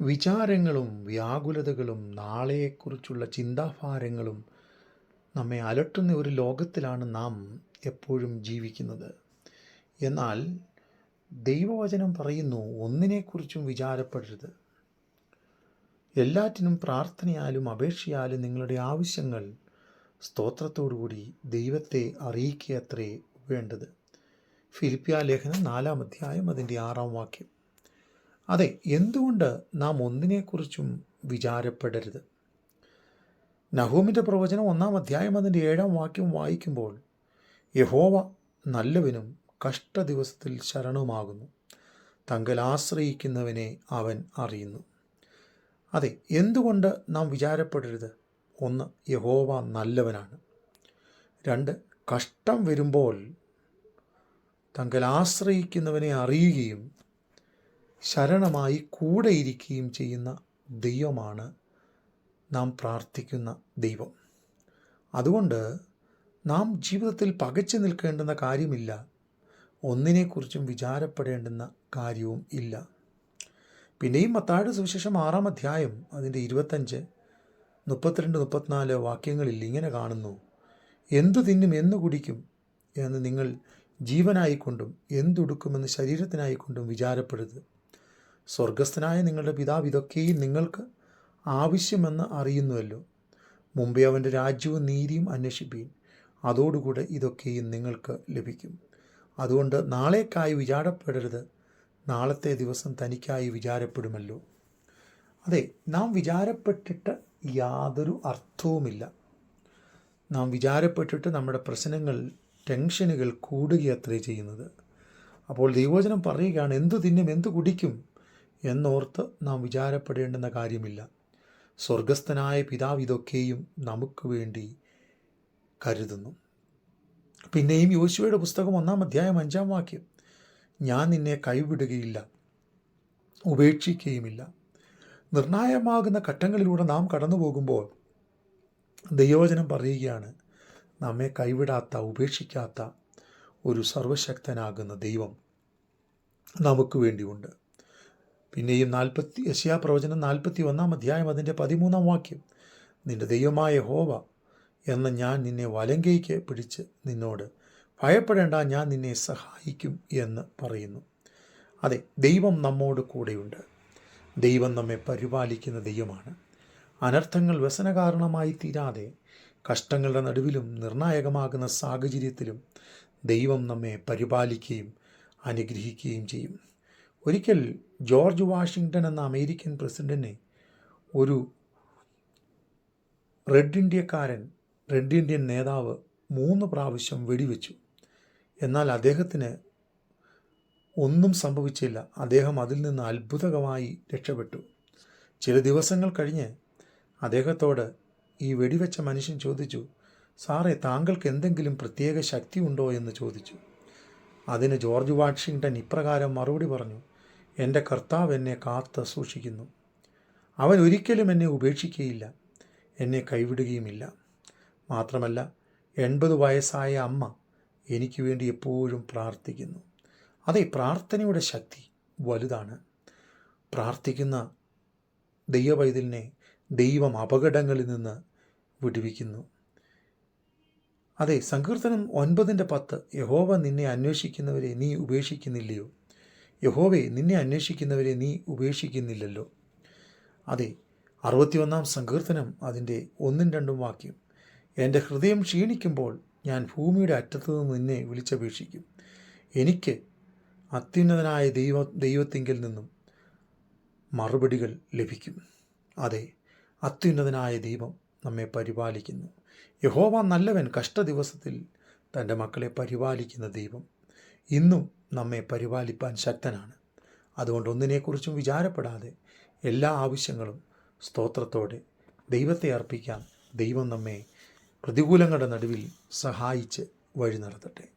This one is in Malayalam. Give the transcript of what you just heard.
വിചാരങ്ങളും വ്യാകുലതകളും നാളെയെക്കുറിച്ചുള്ള ചിന്താഭാരങ്ങളും നമ്മെ അലട്ടുന്ന ഒരു ലോകത്തിലാണ് നാം എപ്പോഴും ജീവിക്കുന്നത്. എന്നാൽ ദൈവവചനം പറയുന്നു ഒന്നിനെക്കുറിച്ചും വിചാരപ്പെടരുത്. എല്ലാറ്റിനും പ്രാർത്ഥനയാലും അപേക്ഷയാലും നിങ്ങളുടെ ആവശ്യങ്ങൾ സ്തോത്രത്തോടുകൂടി ദൈവത്തെ അറിയിക്കുകയത്രേ വേണ്ടത്. ഫിലിപ്പിയ ലേഖനം നാലാം അധ്യായം അതിന്റെ ആറാം വാക്യം. അതെ എന്തുകൊണ്ട് നാം ഒന്നിനെക്കുറിച്ചും വിചാരപ്പെടരുത്? നഹൂമിന്റെ പ്രവചനം ഒന്നാം അധ്യായം അതിന്റെ ഏഴാം വാക്യം വായിക്കുമ്പോൾ യഹോവ നല്ലവനും കഷ്ടദിവസത്തിൽ ശരണവുമാകുന്നു തങ്കൽ ആശ്രയിക്കുന്നവനെ അവൻ അറിയുന്നു. അതെ എന്തുകൊണ്ട് നാം വിചാരപ്പെടരുത്? ഒന്ന് യഹോവ നല്ലവനാണ്. രണ്ട് കഷ്ടം വരുമ്പോൾ തങ്കൽ ആശ്രയിക്കുന്നവനെ അറിയുകയും ശരണമായി കൂടെയിരിക്കുകയും ചെയ്യുന്ന ദൈവമാണ് നാം പ്രാർത്ഥിക്കുന്ന ദൈവം. അതുകൊണ്ട് നാം ജീവിതത്തിൽ പകച്ചു നിൽക്കേണ്ടുന്ന കാര്യമില്ല. ഒന്നിനെക്കുറിച്ചും വിചാരപ്പെടേണ്ടുന്ന കാര്യവും ഇല്ല. പിന്നെയും മത്താഴ് സുവിശേഷം ആറാം അധ്യായം അതിന്റെ ഇരുപത്തഞ്ച് മുപ്പത്തിരണ്ട് മുപ്പത്തിനാല് വാക്യങ്ങളിൽ ഇങ്ങനെ കാണുന്നു എന്തു തിന്നും എന്ന് കുടിക്കും എന്ന് നിങ്ങൾ ജീവനായിക്കൊണ്ടും എന്തുടുക്കുമെന്ന് ശരീരത്തിനായിക്കൊണ്ടും വിചാരപ്പെടരുത്. സ്വർഗസ്ഥനായ നിങ്ങളുടെ പിതാവ് ഇതൊക്കെയും നിങ്ങൾക്ക് ആവശ്യമെന്ന് അറിയുന്നുവല്ലോ. മുമ്പേ അവന്റെ രാജ്യവും നീതിയും അന്വേഷിപ്പീൻ. അതോടുകൂടെ ഇതൊക്കെയും നിങ്ങൾക്ക് ലഭിക്കും. അതുകൊണ്ട് നാളേക്കായി വിചാരപ്പെടരുത്. നാളത്തെ ദിവസം തനിക്കായി വിചാരപ്പെടുമല്ലോ. അതെ നാം വിചാരപ്പെട്ടിട്ട് യാതൊരു അർത്ഥവുമില്ല. നാം വിചാരപ്പെട്ടിട്ട് നമ്മുടെ പ്രശ്നങ്ങൾ ടെൻഷനുകൾ കൂടുകയത്രേ ചെയ്യുന്നത്. അപ്പോൾ ദൈവവചനം പറയുകയാണ് എന്തു തിന്നും എന്തു കുടിക്കും? എന്നോർത്ത് നാം വിചാരപ്പെടേണ്ടുന്ന കാര്യമില്ല. സ്വർഗസ്ഥനായ പിതാവ് ഇതൊക്കെയും നമുക്ക് വേണ്ടി കരുതുന്നു. പിന്നെയും യോശുവയുടെ പുസ്തകം ഒന്നാം അധ്യായം അഞ്ചാം വാക്യം. ഞാൻ നിന്നെ കൈവിടുകയില്ല ഉപേക്ഷിക്കുകയുമില്ല. നിർണായകമാകുന്ന ഘട്ടങ്ങളിലൂടെ നാം കടന്നു പോകുമ്പോൾ ദൈവവചനം പറയുകയാണ് നമ്മെ കൈവിടാത്ത ഉപേക്ഷിക്കാത്ത ഒരു സർവശക്തനാകുന്ന ദൈവം നമുക്ക് വേണ്ടിയുണ്ട്. പിന്നെയും നാൽപ്പത്തി യശയാ പ്രവചനം നാൽപ്പത്തി ഒന്നാം അധ്യായം അതിന്റെ പതിമൂന്നാം വാക്യം. നിന്റെ ദൈവമായ ഹോവ എന്ന ഞാൻ നിന്നെ വലങ്കയ്ക്ക് പിടിച്ച് നിന്നോട് ഭയപ്പെടേണ്ട ഞാൻ നിന്നെ സഹായിക്കും എന്ന് പറയുന്നു. അതെ ദൈവം നമ്മോട് കൂടെയുണ്ട്. ദൈവം നമ്മെ പരിപാലിക്കുന്ന ദൈവമാണ്. അനർത്ഥങ്ങൾ വ്യസന കാരണമായി തീരാതെ കഷ്ടങ്ങളുടെ നടുവിലും നിർണായകമാകുന്ന സാഹചര്യത്തിലും ദൈവം നമ്മെ പരിപാലിക്കുകയും അനുഗ്രഹിക്കുകയും ചെയ്യും. ഒരിക്കൽ ജോർജ് വാഷിങ്ടൺ എന്ന അമേരിക്കൻ പ്രസിഡന്റിനെ ഒരു റെഡ് ഇന്ത്യക്കാരൻ റെഡ് ഇന്ത്യൻ നേതാവ് മൂന്ന് പ്രാവശ്യം വെടിവെച്ചു. എന്നാൽ അദ്ദേഹത്തിന് ഒന്നും സംഭവിച്ചില്ല. അദ്ദേഹം അതിൽ നിന്ന് അത്ഭുതകമായി രക്ഷപ്പെട്ടു. ചില ദിവസങ്ങൾ കഴിഞ്ഞ് അദ്ദേഹത്തോട് ഈ വെടിവെച്ച മനുഷ്യൻ ചോദിച്ചു സാറേ താങ്കൾക്ക് എന്തെങ്കിലും പ്രത്യേക ശക്തി ഉണ്ടോ എന്ന് ചോദിച്ചു. അതിന് ജോർജ് വാഷിങ്ടൺ ഇപ്രകാരം മറുപടി പറഞ്ഞു എന്റെ കർത്താവ് എന്നെ കാത്ത് സൂക്ഷിക്കുന്നു. അവൻ ഒരിക്കലും എന്നെ ഉപേക്ഷിക്കുകയില്ല എന്നെ കൈവിടുകയുമില്ല. മാത്രമല്ല എൺപത് വയസ്സായ അമ്മ എനിക്ക് വേണ്ടി എപ്പോഴും പ്രാർത്ഥിക്കുന്നു. അതെ പ്രാർത്ഥനയുടെ ശക്തി വലുതാണ്. പ്രാർത്ഥിക്കുന്ന ദൈവവൈതലിനെ ദൈവം അപകടങ്ങളിൽ നിന്ന് വിടുവിക്കുന്നു. അതെ സങ്കീർത്തനം ഒൻപതിന്റെ പത്ത് യഹോവ നിന്നെ അന്വേഷിക്കുന്നവരെ നീ ഉപേക്ഷിക്കുന്നില്ലയോ? യഹോവെ നിന്നെ അന്വേഷിക്കുന്നവരെ നീ ഉപേക്ഷിക്കുന്നില്ലല്ലോ. അതെ അറുപത്തിയൊന്നാം സങ്കീർത്തനം അതിന്റെ ഒന്നും രണ്ടും വാക്യം. എന്റെ ഹൃദയം ക്ഷീണിക്കുമ്പോൾ ഞാൻ ഭൂമിയുടെ അറ്റത്തു നിന്ന് നിന്നെ വിളിച്ചപേക്ഷിക്കും. എനിക്ക് അത്യുന്നതനായ ദൈവ ദൈവത്തിങ്കിൽ നിന്നും മറുപടികൾ ലഭിക്കും. അതെ അത്യുന്നതനായ ദൈവം നമ്മെ പരിപാലിക്കുന്നു. യഹോവ നല്ലവൻ കഷ്ടദിവസത്തിൽ തന്റെ മക്കളെ പരിപാലിക്കുന്ന ദൈവം. ഇന്നും നമ്മെ പരിപാലിപ്പാൻ ശക്തനാണ്. അതുകൊണ്ട് ഒന്നിനെക്കുറിച്ചും വിചാരപ്പെടാതെ എല്ലാ ആവശ്യങ്ങളും സ്തോത്രത്തോടെ ദൈവത്തെ അർപ്പിക്കാം ദൈവം നമ്മെ പ്രതികൂലങ്ങളുടെ നടുവിൽ സഹായിച്ച് വഴി നടത്തട്ടെ.